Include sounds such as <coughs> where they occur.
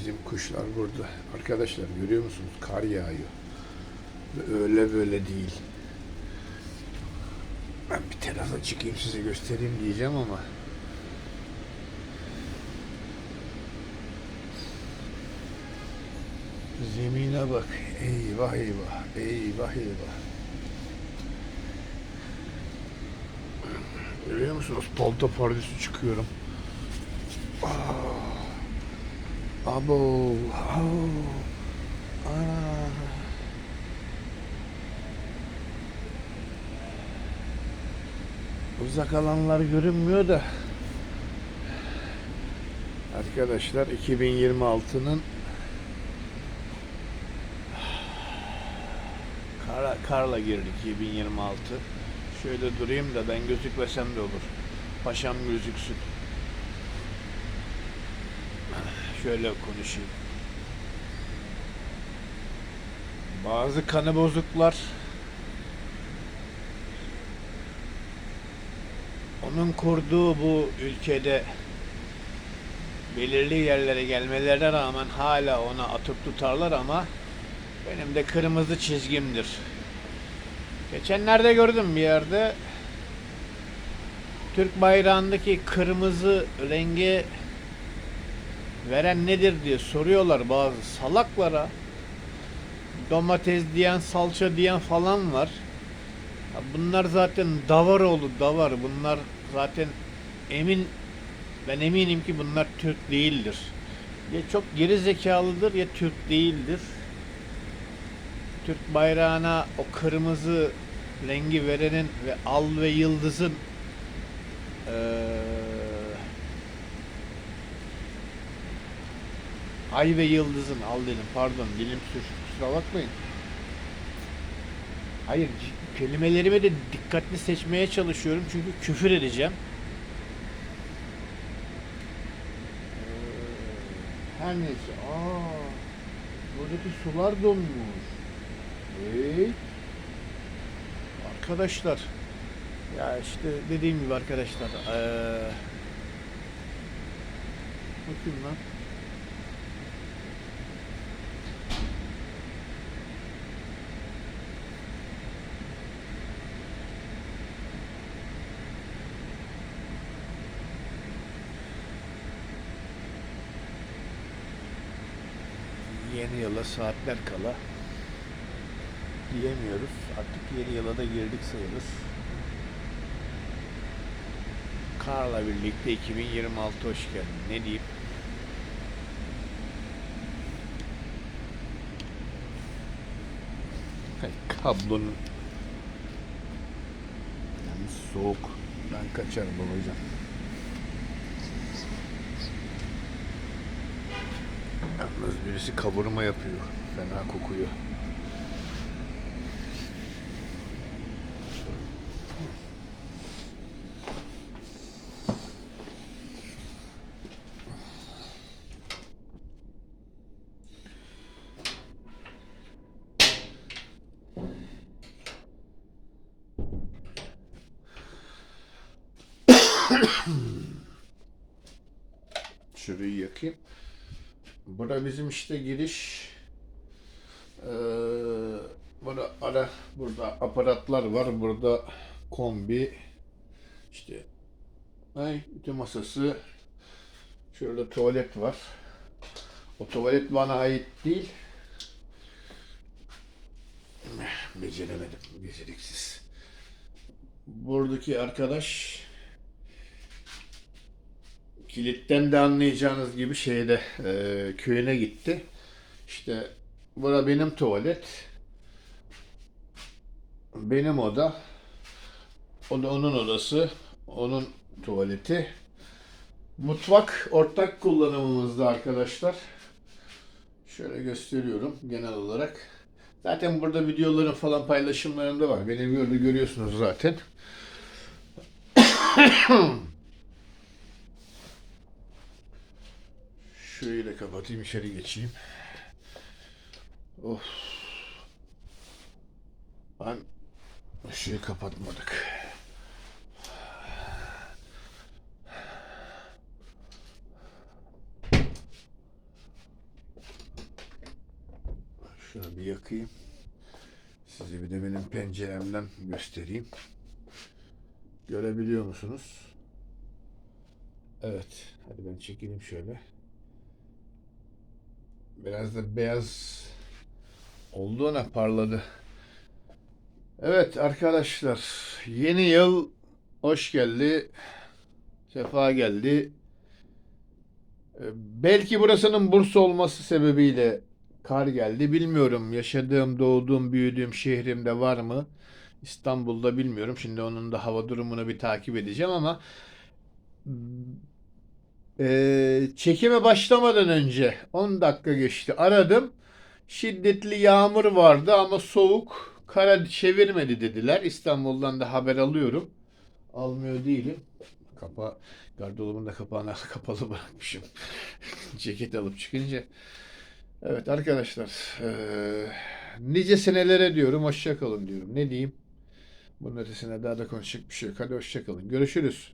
Bizim kuşlar burada. Arkadaşlar görüyor musunuz? Kar yağıyor. Öyle böyle değil. Ben bir terasa çıkayım size göstereyim diyeceğim ama Zemine bak. Eyvah eyvah. Eyvah eyvah. Görüyor musunuz? Palto pardüsü çıkıyorum. Aa. Abo. Abo. Ana. Uzak alanlar görünmüyor da. Arkadaşlar 2026'nın Kar, karla girdik 2026. Şöyle durayım da ben gözükmesem de olur. Paşam gözüksün. Şöyle konuşayım. Bazı kanı bozuklar onun kurduğu bu ülkede belirli yerlere gelmelerine rağmen hala ona atıp tutarlar ama benim de kırmızı çizgimdir. Geçenlerde gördüm bir yerde Türk bayrağındaki kırmızı rengi veren nedir diye soruyorlar bazı salaklara. Domates diyen, salça diyen falan var. Bunlar zaten Davaroğlu davar. Bunlar zaten emin ben eminim ki bunlar Türk değildir. Ya çok geri zekalıdır ya Türk değildir. Türk bayrağına o kırmızı rengi verenin ve al ve yıldızın eee, ay ve yıldızın al dedim pardon dilim sür kusura bakmayın. Hayır kelimelerimi de dikkatli seçmeye çalışıyorum çünkü küfür edeceğim. Eee, Her neyse. Aa, buradaki sular donmuş. Evet. Arkadaşlar ya işte dediğim gibi arkadaşlar eee bakayım lan. Yeni yıla saatler kala diyemiyoruz. Artık yeni yıla da girdik sayılır. Karla birlikte 2026 hoş geldin. Ne diyeyim? Kablonun Yalnız soğuk. Ben kaçarım babacığım. Yalnız birisi kavurma yapıyor. Fena kokuyor. Şurayı yakayım. Bura bizim işte giriş. Ee, burada ara burada aparatlar var. Burada kombi işte ay ütü masası şurada tuvalet var. O tuvalet bana ait değil. Beceremedim. Beceriksiz. Buradaki arkadaş kilitten de anlayacağınız gibi şeyde e, köyüne gitti. İşte bura benim tuvalet. Benim oda. O da onun odası. Onun tuvaleti. Mutfak ortak kullanımımızda arkadaşlar. Şöyle gösteriyorum genel olarak. Zaten burada videoların falan paylaşımlarında var. Benim yolu görüyorsunuz zaten. <coughs> Şurayı da kapatayım içeri geçeyim. Of. Ben ışığı kapatmadık. Şunu bir yakayım. Size bir de benim penceremden göstereyim. Görebiliyor musunuz? Evet. Hadi ben çekileyim şöyle. Biraz da beyaz olduğuna parladı. Evet arkadaşlar. Yeni yıl hoş geldi. Sefa geldi. Ee, Belki burasının Bursa olması sebebiyle kar geldi. Bilmiyorum yaşadığım, doğduğum, büyüdüğüm şehrimde var mı? İstanbul'da bilmiyorum. Şimdi onun da hava durumunu bir takip edeceğim ama ee, çekime başlamadan önce 10 dakika geçti. Aradım. Şiddetli yağmur vardı ama soğuk. Kara çevirmedi dediler. İstanbul'dan da haber alıyorum. Almıyor değilim. Kapa gardırobun da kapağını <laughs> kapalı bırakmışım. <laughs> Ceket alıp çıkınca. Evet arkadaşlar. eee, nice senelere diyorum. Hoşça kalın diyorum. Ne diyeyim? Bunun ötesine daha da konuşacak bir şey yok. Hadi hoşça kalın. Görüşürüz.